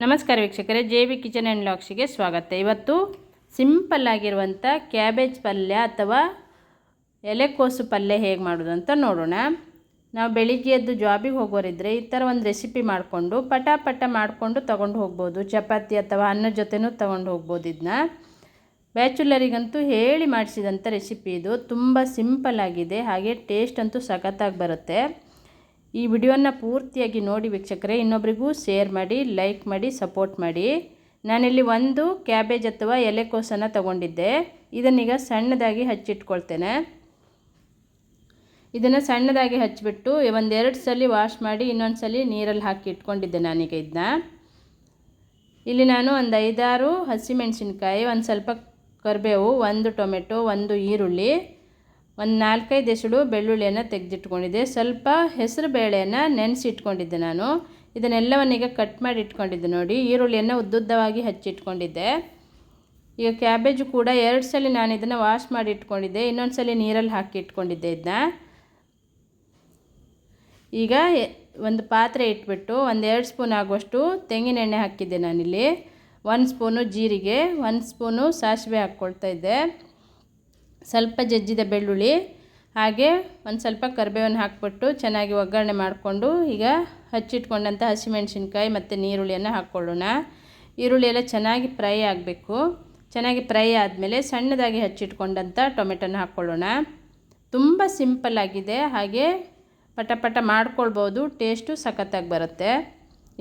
ನಮಸ್ಕಾರ ವೀಕ್ಷಕರೇ, J V kitchen and ಲಾಕ್ಸಿಗೆ ಸ್ವಾಗತ. ಇವತ್ತು ಸಿಂಪಲ್ ಆಗಿರುವಂಥ ಕ್ಯಾಬೇಜ್ ಪಲ್ಯ ಅಥವಾ ಎಲೆಕೋಸು ಪಲ್ಯ ಹೇಗೆ ಮಾಡೋದು ಅಂತ ನೋಡೋಣ. ನಾವು ಬೆಳಿಗ್ಗೆ ಎದ್ದು ಜಾಬಿಗೆ ಹೋಗೋರಿದ್ದರೆ ಈ ಥರ ಒಂದು ರೆಸಿಪಿ ಮಾಡಿಕೊಂಡು ಪಟ ಪಟ ಮಾಡಿಕೊಂಡು ತೊಗೊಂಡು ಹೋಗ್ಬೋದು. ಚಪಾತಿ ಅಥವಾ ಅನ್ನದ ಜೊತೆನೂ ತೊಗೊಂಡು ಹೋಗ್ಬೋದು ಇದನ್ನ ಬ್ಯಾಚುಲರಿಗಂತೂ ಹೇಳಿ ಮಾಡಿಸಿದಂಥ ರೆಸಿಪಿ ಇದು. ತುಂಬ ಸಿಂಪಲ್ ಆಗಿದೆ. ಹಾಗೆ ಟೇಸ್ಟ್ ಅಂತೂ ಸಖತ್ತಾಗಿ ಬರುತ್ತೆ. ಈ ವಿಡಿಯೋನ ಪೂರ್ತಿಯಾಗಿ ನೋಡಿ ವೀಕ್ಷಕರೇ, ಇನ್ನೊಬ್ರಿಗೂ ಶೇರ್ ಮಾಡಿ, ಲೈಕ್ ಮಾಡಿ, ಸಪೋರ್ಟ್ ಮಾಡಿ. ನಾನಿಲ್ಲಿ ಒಂದು ಕ್ಯಾಬೇಜ್ ಅಥವಾ ಎಲೆಕೋಸನ್ನು ತಗೊಂಡಿದ್ದೆ. ಇದನ್ನೀಗ ಸಣ್ಣದಾಗಿ ಹಚ್ಚಿಟ್ಕೊಳ್ತೇನೆ. ಇದನ್ನು ಸಣ್ಣದಾಗಿ ಹಚ್ಚಿಬಿಟ್ಟು ಒಂದೆರಡು ಸಲ ವಾಶ್ ಮಾಡಿ, ಇನ್ನೊಂದು ಸಲ ನೀರಲ್ಲಿ ಹಾಕಿ ಇಟ್ಕೊಂಡಿದ್ದೆ ನಾನೀಗ ಇದನ್ನ ಇಲ್ಲಿ ನಾನು ಒಂದು ಐದಾರು ಹಸಿಮೆಣಸಿನ್ಕಾಯಿ, ಒಂದು ಸ್ವಲ್ಪ ಕರಿಬೇವು, ಒಂದು ಟೊಮೆಟೊ, ಒಂದು ಈರುಳ್ಳಿ ಒಂದು ನಾಲ್ಕೈದು ಎಸಳು ಬೆಳ್ಳುಳ್ಳಿಯನ್ನು ತೆಗೆದಿಟ್ಕೊಂಡಿದ್ದೆ. ಸ್ವಲ್ಪ ಹೆಸರು ಬೇಳೆಯನ್ನು ನೆನೆಸಿಟ್ಕೊಂಡಿದ್ದೆ ನಾನು. ಇದನ್ನೆಲ್ಲವನ್ನೀಗ ಕಟ್ ಮಾಡಿ ಇಟ್ಕೊಂಡಿದ್ದೆ ನೋಡಿ. ಈರುಳ್ಳಿಯನ್ನು ಉದ್ದುದ್ದವಾಗಿ ಹಚ್ಚಿಟ್ಕೊಂಡಿದ್ದೆ. ಈಗ ಕ್ಯಾಬೇಜು ಕೂಡ ಎರಡು ಸಲ ನಾನು ಇದನ್ನು ವಾಶ್ ಮಾಡಿ ಇಟ್ಕೊಂಡಿದ್ದೆ. ಇನ್ನೊಂದು ಸಲ ನೀರಲ್ಲಿ ಹಾಕಿ ಇಟ್ಕೊಂಡಿದ್ದೆ ಇದನ್ನ ಈಗ ಒಂದು ಪಾತ್ರೆ ಇಟ್ಬಿಟ್ಟು ಒಂದು ಎರಡು ಸ್ಪೂನ್ ಆಗುವಷ್ಟು ತೆಂಗಿನ ಎಣ್ಣೆ ಹಾಕಿದ್ದೆ ನಾನಿಲ್ಲಿ. ಒಂದು ಸ್ಪೂನು ಜೀರಿಗೆ, ಒಂದು ಸ್ಪೂನು ಸಾಸಿವೆ ಹಾಕ್ಕೊಳ್ತಾ ಇದ್ದೆ. ಸ್ವಲ್ಪ ಜಜ್ಜಿದ ಬೆಳ್ಳುಳ್ಳಿ, ಹಾಗೆ ಒಂದು ಸ್ವಲ್ಪ ಕರಿಬೇವನ್ನು ಹಾಕ್ಬಿಟ್ಟು ಚೆನ್ನಾಗಿ ಒಗ್ಗರಣೆ ಮಾಡಿಕೊಂಡು ಈಗ ಹಚ್ಚಿಟ್ಕೊಂಡಂಥ ಹಸಿಮೆಣಸಿನ್ಕಾಯಿ ಮತ್ತು ನೀರುಳ್ಳಿಯನ್ನು ಹಾಕ್ಕೊಳ್ಳೋಣ ಈರುಳ್ಳಿ ಎಲ್ಲ ಚೆನ್ನಾಗಿ ಫ್ರೈ ಆಗಬೇಕು. ಚೆನ್ನಾಗಿ ಫ್ರೈ ಆದಮೇಲೆ ಸಣ್ಣದಾಗಿ ಹಚ್ಚಿಟ್ಕೊಂಡಂಥ ಟೊಮೆಟೊನ ಹಾಕ್ಕೊಳ್ಳೋಣ ತುಂಬ ಸಿಂಪಲ್ ಆಗಿದೆ, ಹಾಗೆ ಪಟ ಪಟ ಮಾಡ್ಕೊಳ್ಬೋದು, ಟೇಸ್ಟು ಸಖತ್ತಾಗಿ ಬರುತ್ತೆ.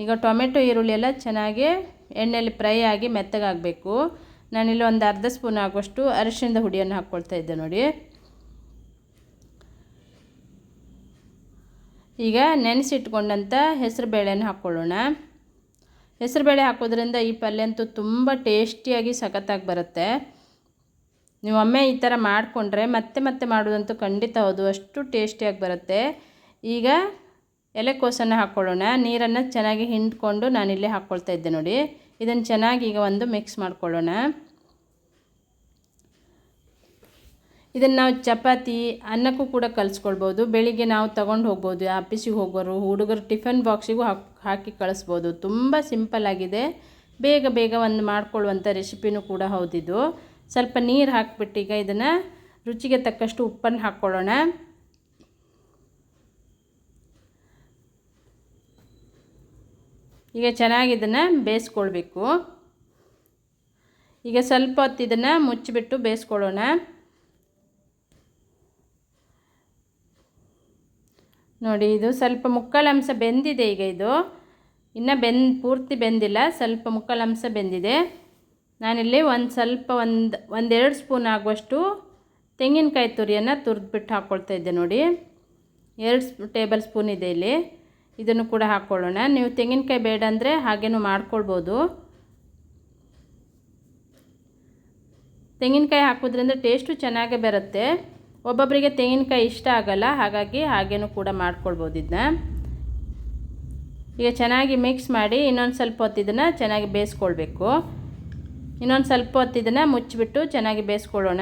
ಈಗ ಟೊಮೆಟೊ ಈರುಳ್ಳಿ ಎಲ್ಲ ಚೆನ್ನಾಗಿ ಎಣ್ಣೆಯಲ್ಲಿ ಫ್ರೈ ಆಗಿ ಮೆತ್ತಗಾಗಬೇಕು. ನಾನಿಲ್ಲಿ ಒಂದು ಅರ್ಧ ಸ್ಪೂನ್ ಆಗುವಷ್ಟು ಅರಿಶಿಣದ ಹುಡಿಯನ್ನು ಹಾಕ್ಕೊಳ್ತಾ ಇದ್ದೆ ನೋಡಿ. ಈಗ ನೆನೆಸಿಟ್ಕೊಂಡಂಥ ಹೆಸರು ಬೇಳೆನ ಹಾಕ್ಕೊಳ್ಳೋಣ. ಹೆಸರು ಬೇಳೆ ಹಾಕೋದ್ರಿಂದ ಈ ಪಲ್ಯ ಅಂತೂ ತುಂಬ ಟೇಸ್ಟಿಯಾಗಿ ಸಖತ್ತಾಗಿ ಬರುತ್ತೆ. ನೀವು ಒಮ್ಮೆ ಈ ಥರ ಮಾಡಿಕೊಂಡ್ರೆ ಮತ್ತೆ ಮತ್ತೆ ಮಾಡೋದಂತೂ ಖಂಡಿತ ಹೌದು, ಅಷ್ಟು ಟೇಸ್ಟಿಯಾಗಿ ಬರುತ್ತೆ. ಈಗ ಎಲೆಕೋಸನ್ನು ಹಾಕ್ಕೊಳ್ಳೋಣ. ನೀರನ್ನು ಚೆನ್ನಾಗಿ ಹಿಂಡ್ಕೊಂಡು ನಾನಿಲ್ಲೇ ಹಾಕ್ಕೊಳ್ತಾ ಇದ್ದೆ ನೋಡಿ. ಇದನ್ನು ಚೆನ್ನಾಗಿ ಈಗ ಒಂದು ಮಿಕ್ಸ್ ಮಾಡ್ಕೊಳ್ಳೋಣ. ಇದನ್ನು ನಾವು ಚಪಾತಿ ಅನ್ನಕ್ಕೂ ಕೂಡ ಕಲಿಸ್ಕೊಳ್ಬೋದು. ಬೆಳಿಗ್ಗೆ ನಾವು ತೊಗೊಂಡು ಹೋಗ್ಬೋದು, ಆಫೀಸಿಗೆ ಹೋಗೋರು, ಹುಡುಗರು ಟಿಫನ್ ಬಾಕ್ಸಿಗೂ ಹಾಕಿ ಹಾಕಿ ಕಳಿಸ್ಬೋದು. ತುಂಬ ಸಿಂಪಲ್ ಆಗಿದೆ. ಬೇಗ ಬೇಗ ಒಂದು ಮಾಡ್ಕೊಳ್ಳುವಂಥ ರೆಸಿಪಿನೂ ಕೂಡ ಹೌದಿದು. ಸ್ವಲ್ಪ ನೀರು ಹಾಕಿಬಿಟ್ಟು ಈಗ ಇದನ್ನು ರುಚಿಗೆ ತಕ್ಕಷ್ಟು ಉಪ್ಪನ್ನು ಹಾಕ್ಕೊಳ್ಳೋಣ. ಈಗ ಚೆನ್ನಾಗಿ ಇದನ್ನು ಬೇಯಿಸ್ಕೊಳ್ಬೇಕು. ಈಗ ಸ್ವಲ್ಪ ಹೊತ್ತು ಇದನ್ನು ಮುಚ್ಚಿಬಿಟ್ಟು ಬೇಯಿಸ್ಕೊಳ್ಳೋಣ. ನೋಡಿ, ಇದು ಸ್ವಲ್ಪ ಮುಕ್ಕಾಲಂಶ ಬೆಂದಿದೆ ಈಗ ಇದು. ಇನ್ನು ಬೆನ್, ಪೂರ್ತಿ ಬೆಂದಿಲ್ಲ, ಸ್ವಲ್ಪ ಮುಕ್ಕಾಲಂಶ ಬೆಂದಿದೆ. ನಾನಿಲ್ಲಿ ಒಂದು ಸ್ವಲ್ಪ ಒಂದು, ಒಂದೆರಡು ಸ್ಪೂನ್ ಆಗುವಷ್ಟು ತೆಂಗಿನಕಾಯಿ ತುರಿಯನ್ನು ತುರಿದ್ಬಿಟ್ಟು ಹಾಕ್ಕೊಳ್ತಾ ಇದ್ದೆ ನೋಡಿ. ಎರಡು ಟೇಬಲ್ ಸ್ಪೂನ್ ಇದೆ ಇಲ್ಲಿ. ಇದನ್ನು ಕೂಡ ಹಾಕ್ಕೊಳ್ಳೋಣ ನೀವು ತೆಂಗಿನಕಾಯಿ ಬೇಡ ಅಂದರೆ ಹಾಗೇನೂ ಮಾಡ್ಕೊಳ್ಬೋದು. ತೆಂಗಿನಕಾಯಿ ಹಾಕೋದ್ರಿಂದ ಟೇಸ್ಟು ಚೆನ್ನಾಗೇ ಬರುತ್ತೆ. ಒಬ್ಬೊಬ್ಬರಿಗೆ ತೆಂಗಿನಕಾಯಿ ಇಷ್ಟ ಆಗಲ್ಲ, ಹಾಗಾಗಿ ಹಾಗೇನೂ ಕೂಡ ಮಾಡ್ಕೊಳ್ಬೋದು ಇದನ್ನ ಈಗ ಚೆನ್ನಾಗಿ ಮಿಕ್ಸ್ ಮಾಡಿ ಇನ್ನೊಂದು ಸ್ವಲ್ಪ ಹೊತ್ತು ಇದನ್ನು ಚೆನ್ನಾಗಿ ಬೇಯಿಸ್ಕೊಳ್ಬೇಕು. ಇನ್ನೊಂದು ಸ್ವಲ್ಪ ಹೊತ್ತು ಇದನ್ನು ಮುಚ್ಚಿಬಿಟ್ಟು ಚೆನ್ನಾಗಿ ಬೇಯಿಸ್ಕೊಳ್ಳೋಣ.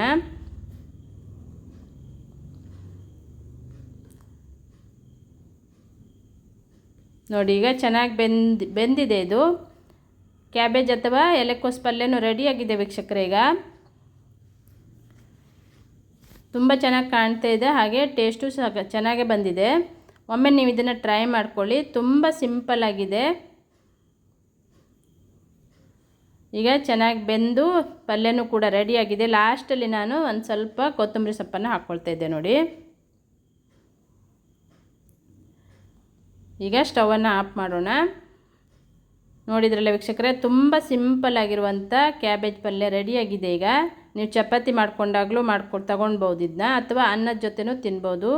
ನೋಡಿ, ಈಗ ಚೆನ್ನಾಗಿ ಬೆಂದ್, ಬೆಂದಿದೆ ಇದು. ಕ್ಯಾಬೇಜ್ ಅಥವಾ ಎಲೆಕೋಸ್ ಪಲ್ಯನೂ ರೆಡಿಯಾಗಿದೆ ವೀಕ್ಷಕರೇ ಈಗ. ತುಂಬ ಚೆನ್ನಾಗಿ ಕಾಣ್ತಾ ಇದೆ, ಹಾಗೆ ಟೇಸ್ಟು ಸಹ ಚೆನ್ನಾಗೇ ಬಂದಿದೆ. ಒಮ್ಮೆ ನೀವು ಇದನ್ನು ಟ್ರೈ ಮಾಡ್ಕೊಳ್ಳಿ, ತುಂಬ ಸಿಂಪಲ್ ಆಗಿದೆ. ಈಗ ಚೆನ್ನಾಗಿ ಬೆಂದು ಪಲ್ಯನೂ ಕೂಡ ರೆಡಿಯಾಗಿದೆ ಲಾಸ್ಟಲ್ಲಿ ನಾನು ಒಂದು ಸ್ವಲ್ಪ ಕೊತ್ತಂಬರಿ ಸೊಪ್ಪನ್ನು ಹಾಕ್ಕೊಳ್ತಾ ಇದ್ದೆ ನೋಡಿ. ಈಗ ಸ್ಟವನ್ನು ಆಫ್ ಮಾಡೋಣ. ನೋಡಿದ್ರಲ್ಲ ವೀಕ್ಷಕರೇ, ತುಂಬ ಸಿಂಪಲ್ ಆಗಿರುವಂಥ ಕ್ಯಾಬೇಜ್ ಪಲ್ಯ ರೆಡಿಯಾಗಿದೆ ಈಗ. ನೀವು ಚಪಾತಿ ಮಾಡ್ಕೊಂಡಾಗಲೂ ಮಾಡ್ಕೊ ತಗೊಳ್ಬೋದು ಇದನ್ನ ಅಥವಾ ಅನ್ನದ ಜೊತೆನೂ ತಿನ್ಬೋದು.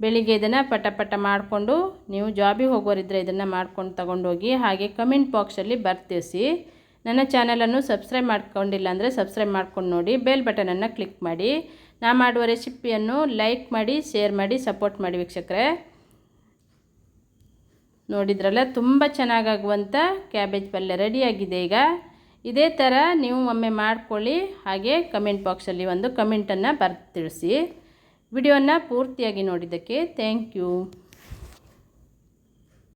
ಬೆಳಿಗ್ಗೆ ಇದನ್ನು ಪಟ ಪಟ ಮಾಡಿಕೊಂಡು ನೀವು ಜಾಬಿಗೆ ಹೋಗೋರಿದ್ರೆ ಇದನ್ನು ಮಾಡ್ಕೊಂಡು ತಗೊಂಡೋಗಿ ಹಾಗೆ ಕಮೆಂಟ್ ಬಾಕ್ಸಲ್ಲಿ ಬರ್ತಿಸಿ ನನ್ನ ಚಾನಲನ್ನು ಸಬ್ಸ್ಕ್ರೈಬ್ ಮಾಡ್ಕೊಂಡಿಲ್ಲ ಅಂದರೆ ಸಬ್ಸ್ಕ್ರೈಬ್ ಮಾಡ್ಕೊಂಡು ನೋಡಿ, ಬೆಲ್ ಬಟನನ್ನು ಕ್ಲಿಕ್ ಮಾಡಿ. ನಾ ಮಾಡುವ ರೆಸಿಪಿಯನ್ನು ಲೈಕ್ ಮಾಡಿ, ಶೇರ್ ಮಾಡಿ, ಸಪೋರ್ಟ್ ಮಾಡಿ ವೀಕ್ಷಕರೇ. ನೋಡಿದ್ರಲ್ಲ, ತುಂಬ ಚೆನ್ನಾಗಾಗುವಂಥ ಕ್ಯಾಬೇಜ್ ಪಲ್ಯ ರೆಡಿಯಾಗಿದೆ ಈಗ. ಇದೇ ಥರ ನೀವು ಒಮ್ಮೆ ಮಾಡಿಕೊಳ್ಳಿ. ಹಾಗೆ ಕಮೆಂಟ್ ಬಾಕ್ಸಲ್ಲಿ ಒಂದು ಕಮೆಂಟನ್ನು ಬರ್ದು ತಿಳಿಸಿ. ವಿಡಿಯೋನ ಪೂರ್ತಿಯಾಗಿ ನೋಡಿದ್ದಕ್ಕೆ ಥ್ಯಾಂಕ್ ಯು